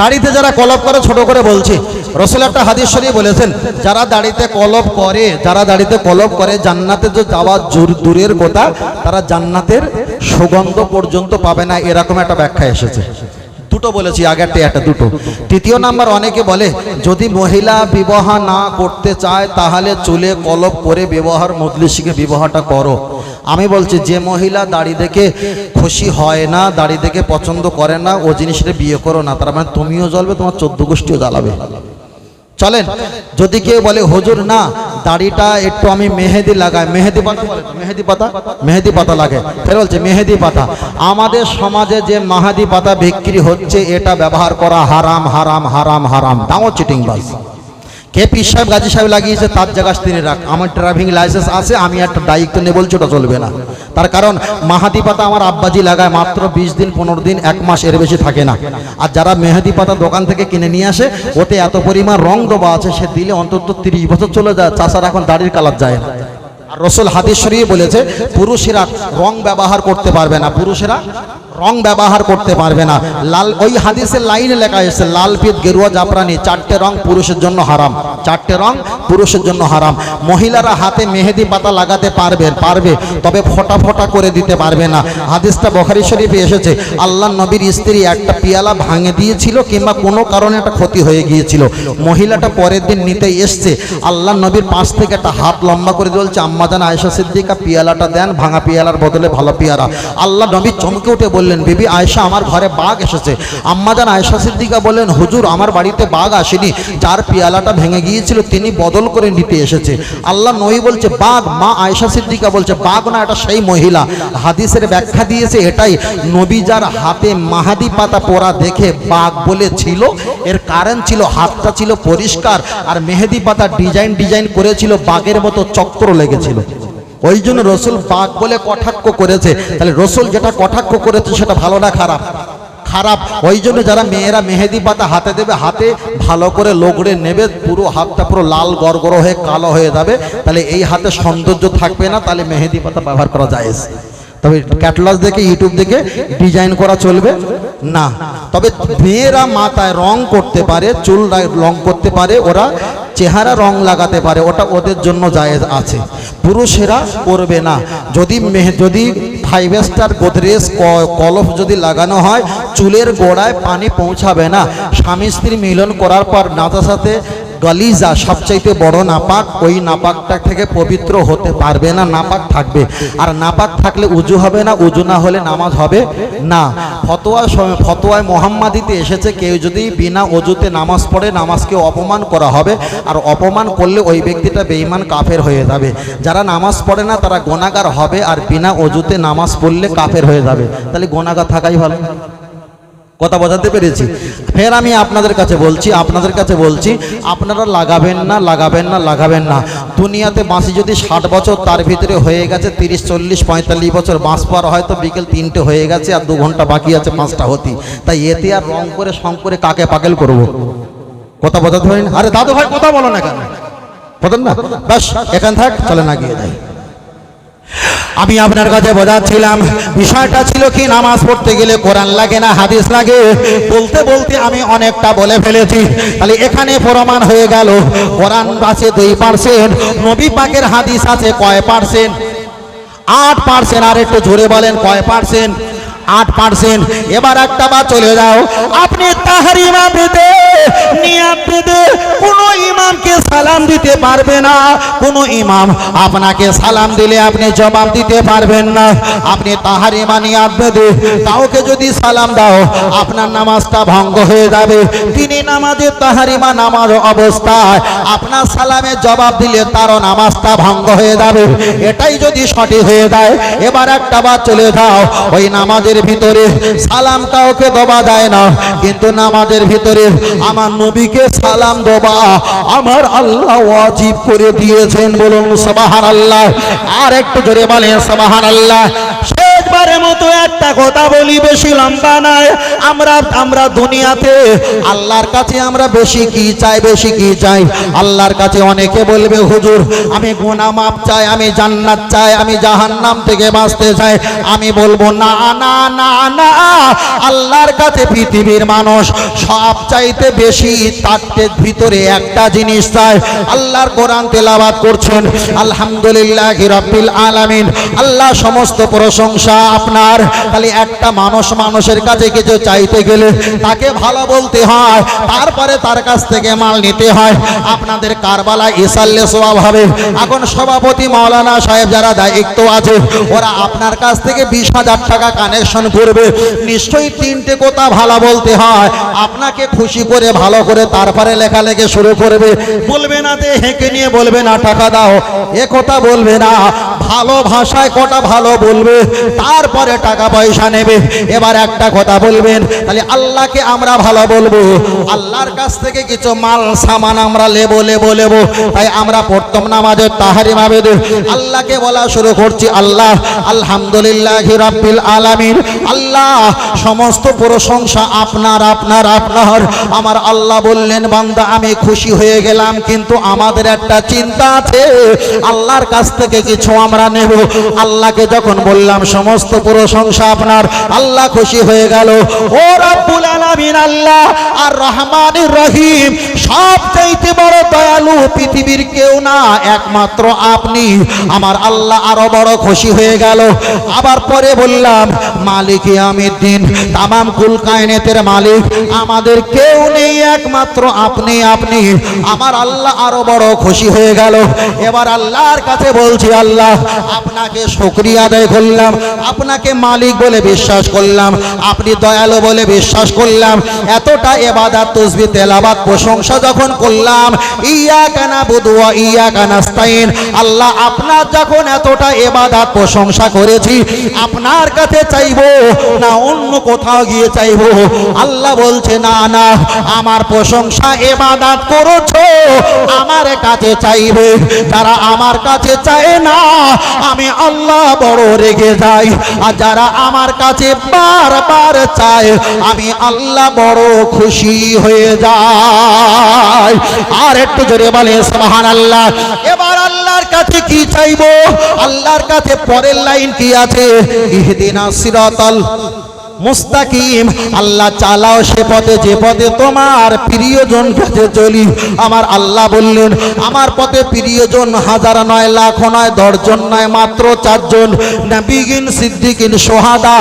দাড়িতে যারা কলপ করে, ছোট করে বলছি। রসুল একটা হাদিস বলেছেন, যারা দাড়িতে কলপ করে, যারা দাড়িতে কলপ করে, জান্নাতে যে যাওয়া জোর দূরের কথা, তারা জান্নাতের সুগন্ধ পর্যন্ত পাবে না, এরকম একটা ব্যাখ্যা এসেছে। দুটো বলেছি, আগেরটা একটা, দুটো। তৃতীয় নাম্বার, অনেকে বলে, যদি মহিলা বিবাহ না করতে চায়, তাহলে চুলে কলপ করে ব্যবহার, মজলিসিকে বিবাহটা করো। আমি বলছি, যে মহিলা দাড়ি দেখে খুশি হয় না, দাড়ি দেখে পছন্দ করে না, ও জিনিসটা বিয়ে করো না, তার মানে তুমিও জ্বলবে, তোমার চোদ্দ গোষ্ঠীও জ্বালাবে। চলেন, যদি কেউ বলে, হুজুর, না, দাড়িটা একটু আমি মেহেদি লাগাই। মেহেদি পাতা মেহেদি পাতা? মেহেদি পাতা লাগে। ফের বলছে, মেহেদি পাতা। আমাদের সমাজে যে মাহাদি পাতা বিক্রি হচ্ছে, এটা ব্যবহার করা হারাম হারাম হারাম হারাম তাও চিটিং বাস। কে পীর সাহেব, গাজী সাহেব লাগিয়েছে, তার জায়গা তিনি রাখ। আমার ড্রাইভিং লাইসেন্স আছে, আমি একটা দায়িত্ব নিয়ে বলছি ওটা চলবে না। তার কারণ মাহাদি পাতা আমার আব্বাজি লাগায়, মাত্র বিশ দিন, পনেরো দিন, এক মাস এর বেশি থাকে না। আর যারা মেহেদি পাতা দোকান থেকে কিনে নিয়ে আসে, ওতে এত পরিমাণ রং দেওয়া আছে, সে দিলে অন্তত তিরিশ বছর চলে যায়, চাষার এখন দাড়ির কালার যায় না। আর রসুল হাদিস বলেছে, পুরুষেরা রং ব্যবহার করতে পারবে না। পুরুষেরা রং ব্যবহার করতে পারবে না। লাল, ওই হাদিসের লাইনে লেখা এসেছে লাল পিত গেরুয়া জাফরানি, চারটে রং পুরুষের জন্য হারাম। চারটে রং পুরুষের জন্য হারাম। মহিলারা হাতে মেহেদি পাতা লাগাতে পারবে পারবে, তবে ফোটা ফোটা করে দিতে পারবে না। হাদিসটা বখারি শরীফে এসেছে আল্লাহ নবীর স্ত্রী একটা পিয়ালা ভাঙে দিয়েছিল কিংবা কোনো কারণে একটা ক্ষতি হয়ে গিয়েছিল। মহিলাটা পরের দিন নিতে এসছে আল্লাহ নবীর পাশ থেকে একটা হাত লম্বা করে বলছে আম্মাদান আয়েশা সিদ্দিকা পিয়ালাটা দেন, ভাঙা পিয়ালার বদলে ভালো পিয়ারা। আল্লাহ নবী চমকে উঠে বললেন, বিবি আয়েশা, আমার ঘরে বাঘ এসেছে। আম্মাজান আয়েশা সিদ্দিকা বললেন, হুজুর, আমার বাড়িতে বাঘ আসেনি। যার পিয়ালাটা ভেঙে গিয়েছিল, তিনি বদল করে নিতে এসেছে। আল্লাহ নই বলছে, বাঘ, মা আয়েশা সিদ্দিকা বলছে, বাঘ না, এটা সেই মহিলা। হাদিসের ব্যাখ্যা দিয়েছে এটাই, নবী যার হাতে মাহাদি পাতা পোড়া দেখে বাঘ বলেছিল, এর কারণ ছিল, হাতটা ছিল পরিষ্কার, আর মেহেদি পাতা ডিজাইন ডিজাইন করেছিল, বাঘের মতো চক্র লেগেছিল। ওই জন্য রসুল বাঘ বলে কটাক্ষ করেছে। তাহলে রসুল যেটা কটাক্ষ করেছে সেটা ভালো না খারাপ? খারাপ। ওই জন্য যারা মেয়েরা মেহেদি পাতা হাতে দেবে, হাতে ভালো করে লোগড়ে নেবে, পুরো হাতটা পুরো লাল গড়গড় হয়ে কালো হয়ে যাবে, তাহলে এই হাতে সৌন্দর্য থাকবে না, তাহলে মেহেদি পাতা ব্যবহার করা যায়। তবে ক্যাটলগ দেখে, ইউটিউব দেখে ডিজাইন করা চলবে? না। তবে মেয়েরা মাথায় রং করতে পারে, চুল রং করতে পারে, ওরা চেহারা রং লাগাতে পারে, ওটা ওদের জন্য জায়েজ আছে। পুরুষেরা করবে না। যদি মেহ, যদি ফাইভ স্টার গোদরেজ কলফ যদি লাগানো হয়, চুলের গোড়ায় পানি পৌঁছাবে না। স্বামী স্ত্রী মিলন করার পর নাতার সাথে গলিজা সবচাইতে বড় নাপাক, ওই নাপাকটা থেকে পবিত্র হতে পারবে না, নাপাক থাকবে। আর নাপাক থাকলে উজু হবে না, উজু না হলে নামাজ হবে না। ফতোয়া ফতোয়ায় মোহাম্মাদিতে এসেছে, কেউ যদি বিনা অজুতে নামাজ পড়ে, নামাজকে অপমান করা হবে। আর অপমান করলে ওই ব্যক্তিটা বেঈমান, কাফের হয়ে যাবে। যারা নামাজ পড়ে না, তারা গোনাগার হবে, আর বিনা অজুতে নামাজ পড়লে কাফের হয়ে যাবে। তাহলে গোনাগার থাকাই ভালো। কথা বোঝাতে পেরেছি। ফের আমি আপনাদের কাছে বলছি, আপনাদের কাছে বলছি, আপনারা লাগাবেন না লাগাবেন না লাগাবেন না। দুনিয়াতে বাঁশি যদি ষাট বছর তার ভিতরে হয়ে গেছে, তিরিশ, চল্লিশ, পঁয়তাল্লিশ বছর বাঁশ পার হয়তো বিকেল তিনটে হয়ে গেছে আর দু ঘণ্টা বাকি আছে পাঁচটা হতি তাই এতে আর রং করে, সং করে কাকে পাকেল করব? কথা বোঝাতে পারেন? আরে দাদু ভাই, কথা বলো না কেন? বলেন না। ব্যাস, এখান থাক, চলে না গিয়ে যাই। আমি আপনার কাছে বোঝাচ্ছিলাম। বিষয়টা ছিল কি, নামাজ পড়তে গেলে কোরআন লাগে না, হাদিস লাগে? বলতে বলতে আমি অনেকটা বলে ফেলেছি। তাহলে এখানে প্রমাণ হয়ে গেল, কোরআন আছে দুই পার্সেন্ট নবী পাকের হাদিস আছে কয় পার্সেন্ট আট পার্সেন্ট আর একটু জোরে বলেন, কয় পার্সেন্ট আট পার্সেন্ট এবার একটা বা চলে যাও। আপনি বেঁধে নিয়াত বেঁধে কোনো ইমামকে সালাম দিতে পারবে না। কোনো ইমাম আপনাকে সালাম দিলে আপনি জবাব দিতে পারবেন না। আপনি তাহারিমা নিয়াত বেঁধে কাউকে যদি সালাম দাও, আপনার নামাজটা ভঙ্গ হয়ে যাবে। তিনি নামাজের তাহারিমা নামাজ অবস্থায়। আপনার সালামের জবাব দিলে তারও নামাজটা ভঙ্গ হয়ে যাবে। এটাই যদি সঠিক হয়ে যায়, এবার একটা বার চলে যাও। ওই নামাজের ভিতরে সালাম কাউকে দেওয়া যায় না। কিন্তু নামাজের ভিতরে আমার নবীকে সালাম দেওয়া আমার আল্লাহ ওয়াজিব করে দিয়েছেন বলুন সবাহান আল্লাহ আর একটু জোরে বলেন সবাহান আল্লাহ শেষবারের মতো একটা কথা বলি, বেশি লম্বা আমরা আমরা দুনিয়াতে আল্লাহর কাছে আমরা বেশি কি চাই, বেশি কি চাই? আল্লাহর কাছে অনেকে বলবে, হুজুর, আমি গুনাহ মাপ চাই, আমি জান্নাত চাই, আমি জাহান্নাম থেকে বাঁচতে চাই। আমি বলব, না না না না। আল্লাহর কাছে পৃথিবীর মানুষ সব চাইতে বেশি তার ভিতরে একটা জিনিস চায়। আল্লাহর কোরআন তেলাবাদ করছেন, আলহামদুলিল্লাহ রাব্বিল আলামিন। আল্লাহ সমস্ত প্রশংসা আপনার। খালি একটা মানুষ মানুষের কাছে কিছু চাইতে গেলে তাকে ভালো বলতে হয়, তারপরে তার কাছ থেকে মাল নিতে হয়। আপনাদের কারবালা ইসাল্লে সোয়াব হবে। এখন সভাপতি মাওলানা সাহেব যারা দায়িত্ব আছে, ওরা আপনার কাছ থেকে বিশ হাজার টাকা কানেকশন করবে, নিশ্চয়ই তিনটে কথা ভালো বলতে হয়। আপনাকে খুশি করে, ভালো করে তারপরে লেখালেখি শুরু করবে। বলবে না তে হেঁকে নিয়ে বলবে না, টাকা দাও। এ কথা বলবে না। ভালো ভাষায় কটা ভালো বলবে, তারপরে টাকা পয়সা নেবে। এবার একটা কথা বলবেন, তাহলে আল্লাহকে আমরা ভালো বলব। আল্লাহর কাছ থেকে কিছু মাল, সামান আমরা লেবো লেবো লেবো। তাই আমরা পড়তাম নামাজের তাহারি মাবেদে আল্লাহকে বলা শুরু করছি, আল্লাহ, আলহামদুলিল্লাহ রাব্বিল আলামিন। আল্লাহ, সমস্ত প্রশংসা আপনার আপনার আপনার। আমার আল্লাহ বললেন, বান্দা, আমি খুশি হয়ে গেলাম, কিন্তু আমাদের একটা চিন্তা আছে। আল্লাহর কাছ থেকে কিছু আমরা নেব। আল্লাহকে যখন বললাম, সমস্ত প্রশংসা আপনার, আল্লাহ খুশি হয়ে গেল। ও রব্বুল আলামিন, আল্লাহ, আর রহমানির রহিম সব চাইতে বড় দয়ালু পৃথিবীর কেউ না, একমাত্র আপনি। আমার আল্লাহ আরও বড় খুশি হয়ে গেল। আবার পরে বললাম মালিক আমি দিন তামাম কুল কায়নেতের মালিক। আমাদের কেউ নেই, একমাত্র আপনি আপনি। আমার আল্লাহ আরও বড় খুশি হয়ে গেল। এবার আল্লাহর কাছে বলছি, আল্লাহ, আপনাকে শুকরিয়া আদায় করলাম। আপনাকে মালিক বলে বিশ্বাস করলাম। আপনি দয়ালু বলে বিশ্বাস করলাম। এতটা এবাদাত, তসবি তেলাবাদ প্রশংসা যখন করলাম ইয়া কানা বুদুয়া ইয়া কানাস্তাইন আল্লাহ, আপনার যখন এতটা এবাদাত, প্রশংসা করেছি, আপনার কাছে চাইব না অন্য কোথাও গিয়ে চাইব। আল্লাহ বলছে, না না, আমার প্রশংসা এবাদাত করেছ। আমার কাছে চাইবে, যারা আমার কাছে চায় না, আমি আল্লাহ বড় রেগে যাই। আর যারা আমার কাছে বারবার চায়, আমি আল্লাহ বড় খুশি হয়ে যাই। আর একটু জোরে বলে সুবহান আল্লাহ এবার আল্লাহর কাছে কি চাইব? আল্লাহর কাছে পরের লাইন কি আছে? ইহদিনা সিরাতাল মুস্তাকিম, আল্লাহ চালাও সে পথে, যে পথে তোমার প্রিয়জন কাছে চলি। আমার আল্লাহ বললেন, আমার পথে প্রিয়জন হাজার নয়, লাখ নয়, দশজন নয়, মাত্র চারজন। নবীগিন সিদ্দিকিন সোহাদা,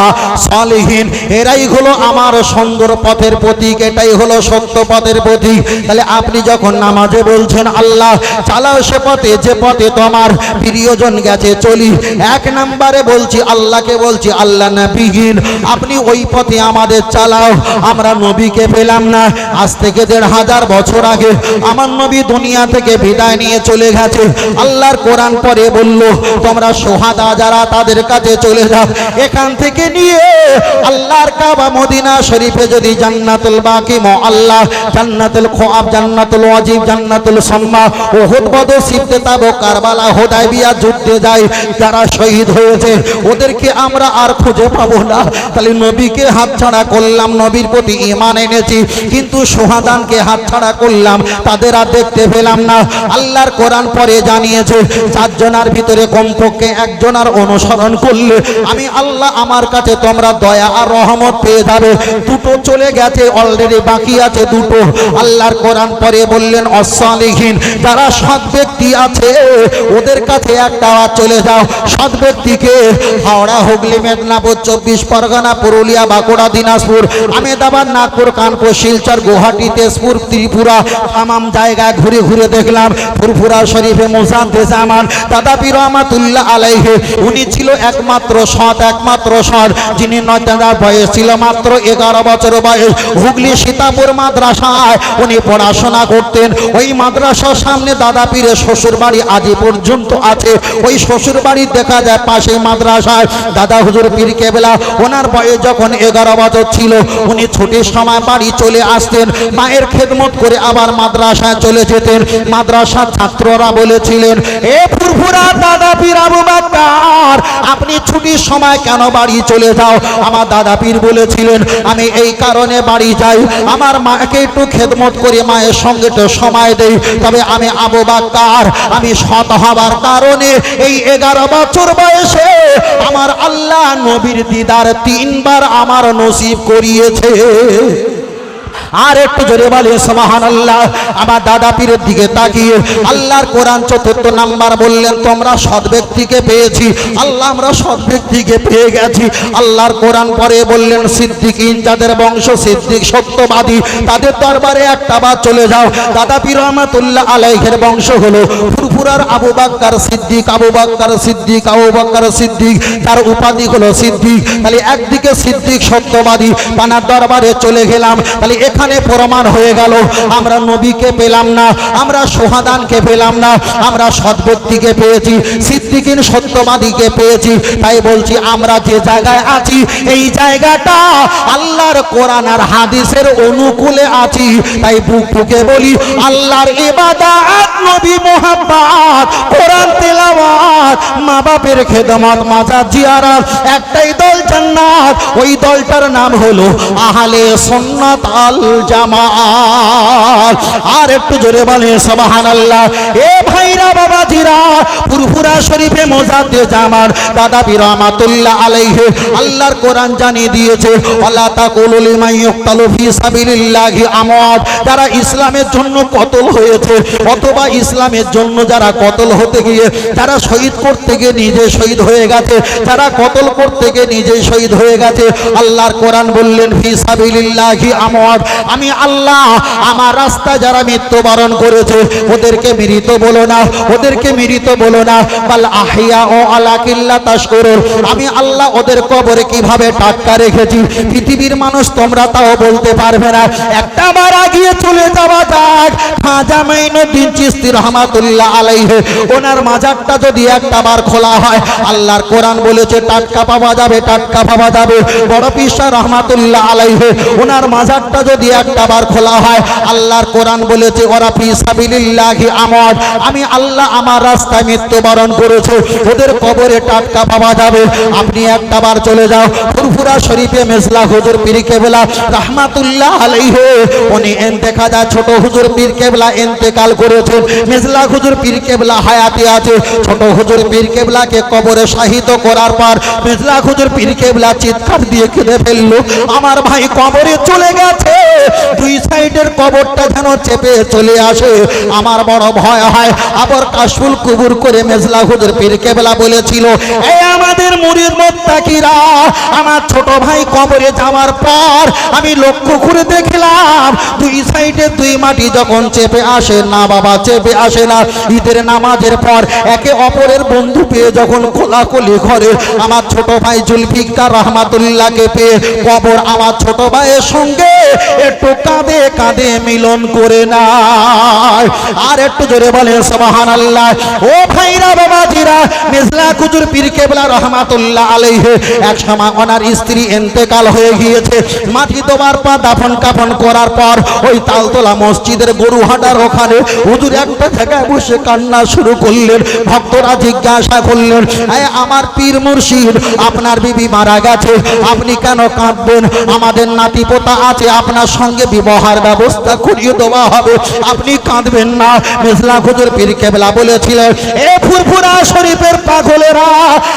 সালিহীন, এরাই হলো আমার সুন্দর পথের প্রতীক, এটাই হলো সত্য পথের প্রতীক। তাহলে আপনি যখন নামাজে বলছেন, আল্লাহ চালাও সে পথে, যে পথে তোমার প্রিয়জন গেছে চলি। এক নম্বরে বলছি, আল্লাহকে বলছি, আল্লাহ নবীগিন আপনি ওই পথে আমাদের চালাও, আমরা নবীকে পেলাম না। আজ থেকে দেড় হাজার বছর আগে আমার নবী দুনিয়া থেকে বিদায় নিয়ে চলে গেছে। আল্লাহর কোরআন পরে বলল, তোমরা সোহাদা যারা, তাদের কাছে চলে যাও। এখান থেকে নিয়ে আল্লাহর কাবা, মদিনা শরীফে যদি জান্নাতুল বাকি ম আল্লাহ, জান্নাতুল খোয়াব, জান্নাতুল ওয়াজিব, জান্নাতুল সম্মা, ওহুদ বদর সিদ্ধে তাবো, কারবালা, হোদাইবিয়া যুদ্ধে যায়, যারা শহীদ হয়েছে, ওদেরকে আমরা আর খুঁজে পাবো না। তাহলে নবীকে হাতছাড়া করলাম, নবীর প্রতি ইমান এনেছি, কিন্তু সোহাদানকে হাতছাড়া করলাম, তাদের আর দেখতে পেলাম না। আল্লাহর কোরআন পরে জানিয়েছে, চারজনার ভিতরে কমপক্ষে একজনার অনুসরণ করলে আমি আল্লাহ আমার কাছে তোমরা দয়া আর রহমত পেয়ে যাবে। দুটো চলে গেছে অলরেডি বাকি আছে দুটো। আল্লাহর কোরআন পরে বললেন অসালিহীন যারা সৎ ব্যক্তি আছে, ওদের কাছে একটা চলে যাও। সৎ ব্যক্তিকে হাওড়া, হুগলি, মেদিনীপুর, চব্বিশ পরগনা, পুরুলিয়া বাঁকুড়া, দিনাজপুর আমেদাবাদ নাগপুর, কানপুর, শিলচর, গুয়াহাটি, তেজপুর, ত্রিপুরা তামাম জায়গায় ঘুরে ঘুরে দেখলাম। ফুরফুরা শরীফে মোসান তেজামান, দাদা পীর রহমাতুল্লাহ আলাইহে, উনি ছিল একমাত্র সৎ একমাত্র সৎ, যিনি নয়তার বয়স ছিল মাত্র এগারো বছর বয়স। হুগলি সীতাপুর মাদ্রাসায় উনি পড়াশোনা করতেন। ওই মাদ্রাসার সামনে দাদা পীরের শ্বশুর বাড়ি আজই পর্যন্ত আছে। ওই শ্বশুর বাড়ি দেখা যায় পাশে মাদ্রাসায়। দাদা হুজুর পীর কেবলা, ওনার বয়স যখন যখন এগারো বছর ছিল, উনি ছুটির সময় বাড়ি চলে আসতেন, মায়ের খেদমত করে আবার মাদ্রাসায় চলে যেতেন। মাদ্রাসার ছাত্ররা বলেছিলেন, এ ফুরফুরা দাদা পীর আবু বাক্কার, আপনি ছুটির সময় কেন বাড়ি চলে যাও? আমার দাদা পীর বলেছিলেন, আমি এই কারণে বাড়ি যাই। আমার মাকে একটু খেদমত করে মায়ের সঙ্গে তো সময় দেই। তবে আমি আবু বাক্কার, আমি সৎ হবার কারণে এই এগারো বছর বয়সে আমার আল্লাহ নবীর দিদার তিনবার আমার নসিব করিয়েছে। আর একটু জোরে বলে সমাহান আল্লাহ আমার দাদা পীরের দিকে তাকিয়ে আল্লাহর কোরআন চতুর্থ নাম্বার বললেন, তোমরা সৎ ব্যক্তিকে পেয়েছি, আল্লাহ আমরা সৎ ব্যক্তিকে পেয়ে গেছি। আল্লাহর কোরআন পরে বললেন, সিদ্দিকিন যাদের বংশ সিদ্দিক, সত্যবাদী, তাদের দরবারে একটা বার চলে যাও। দাদা পীর রহমাতুল্লাহ আলাইহের বংশ হলো ফুরফুরার আবু বাক্কার সিদ্দিক, আবু বাক্কার সিদ্দিক, আবু বাক্কার সিদ্দিক। তার উপাধি হলো সিদ্দিক। তাহলে একদিকে সিদ্দিক, সত্যবাদী। তানার দরবারে চলে গেলাম। তাহলে এখানে প্রমাণ হয়ে গেল, আমরা নবীকে পেলাম না, আমরা সোহাদানকে পেলাম না, আমরা সৎ পেয়েছি, সিদ্দিকিন সত্যবাদীকে পেয়েছি, তাই বলছি আমরা যে জায়গায় আছি, এই জায়গাটা আল্লাহর কোরআন আর হাদিসের অনুকূলে আছি, তাই বুক বুকে বলি, আল্লাহর ইবাদত, নবী মোহাম্মদ, কোরআন তেলাওয়াত মা বাপের খেদমত, মাজার জিয়ারত, একটাই দল জান্নাত, ওই দলটার নাম হলো আহলে সুন্নাত আল জামাত আর একটু জোরে বলে সুবহানাল্লাহ। এ ভাইরা, বাবাজিরা ফুরফুরা শরীফে মোজাদ্দে জামার দাদা পীর রহমাতুল্লাহ আলাইহি, আল্লাহর কোরআন জানিয়ে দিয়েছে আল্লাহ তাকুলু লিমান ইউক্তালু ফি সাবিলিল্লাহি আমওয়াত। যারা ইসলামের জন্য কতল হয়েছে, অথবা ইসলামের জন্য যারা কতল হতে গিয়ে, যারা শহীদ করতে গিয়ে নিজে শহীদ হয়ে গেছে, যারা কতল করতে গিয়ে নিজে শহীদ হয়ে গেছে, আল্লাহর কোরআন বললেন, ফি সাবিলিল্লাহি আমওয়াত। আমি আল্লাহ, আমার রাস্তায় যারা মৃত্যুবরণ করেছে, ওদেরকে মৃত বলো না, ওদেরকে মৃত বলো না। বাল আহিয়া ও আলা কিল্লা তাশকুরুন, আমি আল্লাহ ওদের কবরে কীভাবে টাটকা রেখেছি? পৃথিবীর মানুষ তোমরা তাও বলতে পারবে না। একটা বার আগিয়ে চলে যাওয়া যাক। খাজা মাইনুদ্দিন চিস্তি রহমাতুল্লাহ আলাইহি, ওনার মাজারটা যদি একটা বার খোলা হয়, আল্লাহর কোরআন বলেছে, টাটকা পাওয়া যাবে, টাটকা পাওয়া যাবে। বড় পিসা রহমাতুল্লাহ আলাইহি, ওনার মাজারটা যদি একটা বার খোলা হয়, আল্লাহর কোরআন বলেছে, ওরা ফি সাবিলিল্লাহি আমদ আমি আল্লাহ আমার রাস্তায় মৃত্যুবরণ করেছে, ওদের কবরে টাটকা পাওয়া যাবে। আপনি একটা বার চলে যাও, ফুরফুরা শরীফে মেজলা হুজুর পীর কেবলা রহমাতুল্লাহ আলাইহি, উনি দেখা যায় ছোট হুজুর পীর কেবলা ইন্তেকাল করেছেন মেজলা হুজুর পীর কেবলা হায়াতে আছে, ছোট হুজুর পীর কেবলাকে কবরে শাহিদ করার পর মেজলা হুজুর পীর কেবলা চিৎকার দিয়ে কেঁদে ফেলল, আমার ভাই কবরে চলে গেছে। দুই সাইডের কবরটা যেন চেপে চলে আসে। আমার বড় ভয় হয়। আবার কাশুল কুবুর করে মেজলা হুজুর পীর কেবলা বলেছিল, এই আমাদের মুরিদ মোত্তাকিরা আমার ছোট ভাই কবরে যাওয়ার পর আমি লক্ষ্য করে দেখলাম, দুই সাইডে দুই মাটি যখন চেপে আসে না, বাবা চেপে আসে না। ঈদের নামাজের পর একে অপরের বন্ধু পেয়ে যখন কোলাকুলি ঘরে আমার ছোট ভাই জুলফিকার রহমাতুল্লাহকে পেয়ে কবর আমার ছোট ভাইয়ের সঙ্গে একটু কাঁদে কাঁদে মিলন করে না আর একটু জোরে বলে সবাহান আল্লাহ ও ভাইরা, বাবাজিরা, মেজলা কুজুর পীর কেবলা হুজুর আপনার বিবি মারা গেছে, আপনি কেন কাঁদবেন? আমাদের নাতি পোতা আছে, আপনার সঙ্গে বিবাহের ব্যবস্থা করিয়ে দেওয়া হবে, আপনি কাঁদবেন না। মেজলা খুজুর পীর কেবলা বলেছিলেন, এ ফুরফুরা শরীফের পাগলেরা,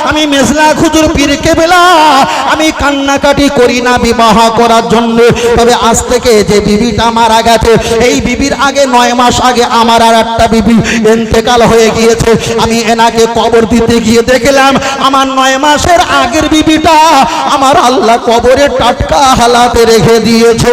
আমি মেজলা খুজুর পীর কেবলা, আমি কান্নাকাটি করি না বিবাহ করার জন্য। তবে আজ থেকে যে বিবিটা মারা গেছে, এই বিবির আগে নয় মাস আগে আমার আর একটা বিবি এন্তেকাল হয়ে গিয়েছে। আমি এনাকে কবর দিতে গিয়ে দেখলাম, আমার নয় মাসের আগের বিবিটা আমার আল্লাহ কবরে টাটকা হালাতে রেখে দিয়েছে।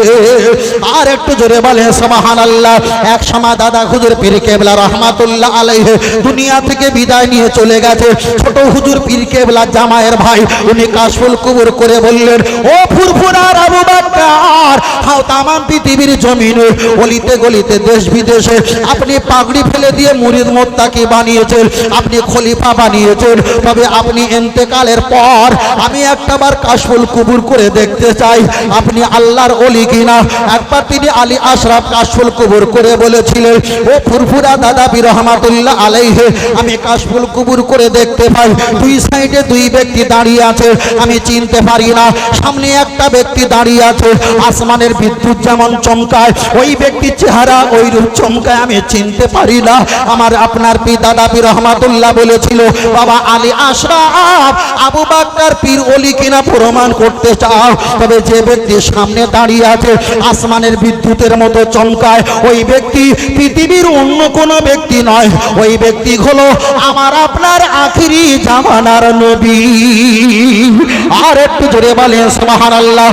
আর একটু জোরে বলে সমাহান আল্লাহ এক সময় দাদা হুজুর পীর কেবলা রহমাতুল্লাহ আলাইহে দুনিয়া থেকে বিদায় নিয়ে চলে গেছে। ছোট হুজুর পীর কেবলা জামায়ের ভাই, উনি কাশফুল কুবুর করে বললেন, ও ফুরফুরার আবু বাক্কার, হাও তামাম পৃথিবীর জমিনে, অলিতে গলিতে দেশ বিদেশে, আপনি পাগড়ি ফেলে দিয়ে মুরিদ মোত্তাকি বানিয়েছেন, আপনি খলিফা বানিয়েছেন, তবে আপনি এন্তেকালের পর আমি একটাবার কাশফুল কুবুর করে দেখতে চাই, আপনি আল্লাহর অলি কিনা? একবার তিনি আলী আশরাফ কাশফুল কুবুর করে বলেছিলেন, ও ফুরফুরা দাদা বি রহমাতুল্লাহ আলাইহে, আমি কাশফুল কুবুর করে দেখতে পাই, দুই সাইডে দুই ব্যক্তি দাঁড়িয়ে আছে। আমি চিনতে পারি না। সামনে একটা ব্যক্তি দাঁড়িয়ে আছে। আসমানের বিদ্যুৎ যেমন চমকায়, ওই ব্যক্তির চেহারা ওই রূপ চমকায়। আমি চিনতে পারি না। আমার আপনার পিতা দাবি রহমাতুল্লাহ বলেছিল, বাবা আলী আশরাফ, আবু বাক্কার পীর অলি কিনা প্রমাণ করতে চাও? তবে যে ব্যক্তি সামনে দাঁড়িয়ে আছে, আসমানের বিদ্যুতের মতো চমকায়, ওই ব্যক্তি পৃথিবীর অন্য কোনো ব্যক্তি নয়। ওই ব্যক্তি হলো আমার আপনার আখিরি জামানার আর একটু জোরে বলেন সুবহান আল্লাহ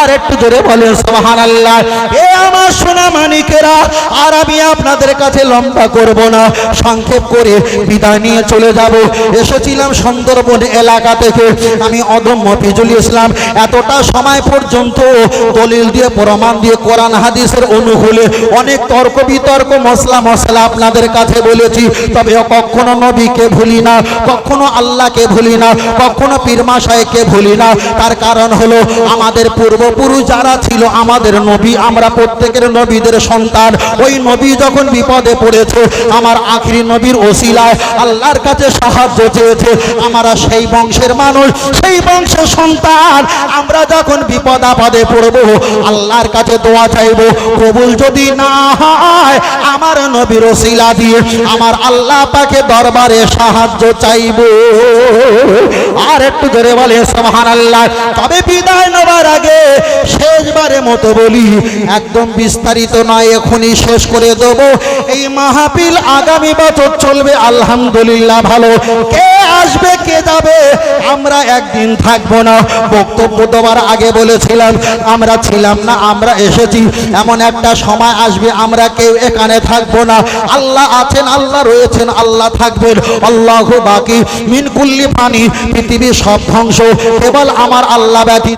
আর একটু জোরে বলেন সুবহান আল্লাহ এ আমার সোনা মানিকেরা, আর আমি আপনাদের কাছে লম্বা করব না। সংক্ষেপ করে বিদায় নিয়ে চলে যাব। এসেছিলাম সুন্দরবন এলাকা থেকে। আমি অদম্য ফিজুল ইসলাম। এতটা সময় পর্যন্ত দলিল দিয়ে, প্রমাণ দিয়ে, কোরআন, হাদিসের অনুকূলে অনেক তর্ক বিতর্ক, মশলা মশলা আপনাদের কাছে বলেছি। তবে কখনো নবীকে ভুলি না, কখনো আল্লাহকে ভুলি না। কখনো পীরমাশাইকে ভুলি না। তার কারণ হলো, আমাদের পূর্বপুরুষ যারা ছিল, আমাদের নবী, আমরা প্রত্যেকের নবীদের সন্তান। ওই নবী যখন বিপদে পড়েছে, আমার আখিরি নবীর ওসিলায় আল্লাহর কাছে সাহায্য চেয়েছে। আমরা সেই বংশের মানুষ, সেই বংশের সন্তান। আমরা যখন বিপদ আপদে পড়ব, আল্লাহর কাছে দোয়া চাইব, কবুল যদি না হয়, আমার নবীর ওসিলা দিয়ে আমার আল্লাহ পাকে দরবারে সাহায্য চাইব। আর একটু জোরে বলে সুবহান আল্লাহ তবে বিদায় নেবার আগে শেষবারে মতো বলি, একদম বিস্তারিত নয়, এখনই শেষ করে দেব। এই মাহফিল আগামী বছর চলবে, আলহামদুলিল্লাহ ভালো। কে আসবে, কে যাবে, আমরা একদিন থাকব না। বক্তব্য দেওয়ার আগে বলেছিলাম, আমরা ছিলাম না, আমরা এসেছি। এমন একটা সময় আসবে, আমরা কেউ এখানে থাকব না। আল্লাহ আছেন, আল্লাহ রয়েছেন, আল্লাহ থাকবেন। আল্লাহ বাকি। মিন কুল্লি পানি পৃথিবীর সব ধ্বংস কেবল আমার আল্লাহ ব্যতীত